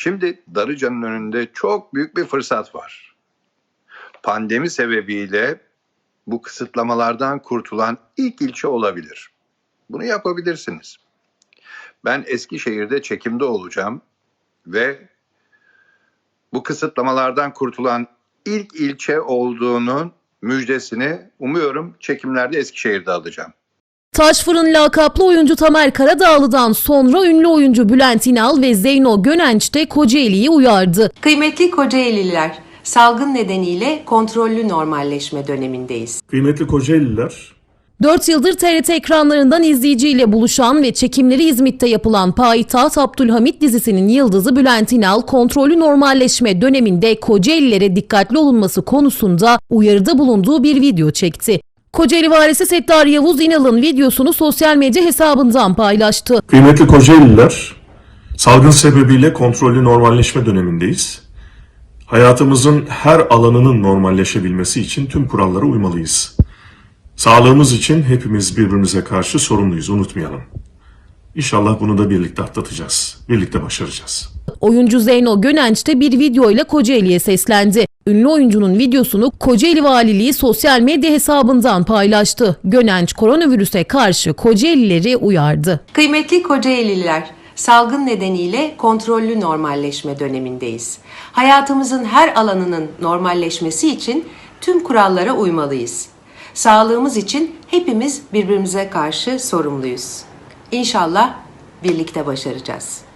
Şimdi Darıca'nın önünde çok büyük bir fırsat var. Pandemi sebebiyle bu kısıtlamalardan kurtulan ilk ilçe olabilir. Bunu yapabilirsiniz. Ben Eskişehir'de çekimde olacağım ve bu kısıtlamalardan kurtulan ilk ilçe olduğunun müjdesini umuyorum çekimlerde Eskişehir'de alacağım. Taşfırın lakaplı oyuncu Tamer Karadağlı'dan sonra ünlü oyuncu Bülent İnal ve Zeyno Gönenç de Kocaeli'yi uyardı. Kıymetli Kocaeliler, salgın nedeniyle kontrollü normalleşme dönemindeyiz. Kıymetli Kocaeliler, 4 yıldır TRT ekranlarından izleyiciyle buluşan ve çekimleri İzmit'te yapılan Payitaht Abdülhamit dizisinin yıldızı Bülent İnal, kontrollü normalleşme döneminde Kocaelilere dikkatli olunması konusunda uyarıda bulunduğu bir video çekti. Kocaeli valisi Settar Yavuz İnal'ın videosunu sosyal medya hesabından paylaştı. kıymetli Kocaeliler, salgın sebebiyle kontrollü normalleşme dönemindeyiz. Hayatımızın her alanının normalleşebilmesi için tüm kurallara uymalıyız. Sağlığımız için hepimiz birbirimize karşı sorumluyuz, unutmayalım. İnşallah bunu da birlikte atlatacağız, birlikte başaracağız. Oyuncu Zeyno Gönenç de bir video ile Kocaeli'ye seslendi. Ünlü oyuncunun videosunu Kocaeli Valiliği sosyal medya hesabından paylaştı. Gönenç koronavirüse karşı Kocaelileri uyardı. Kıymetli Kocaeliler, salgın nedeniyle kontrollü normalleşme dönemindeyiz. Hayatımızın her alanının normalleşmesi için tüm kurallara uymalıyız. Sağlığımız için hepimiz birbirimize karşı sorumluyuz. İnşallah birlikte başaracağız.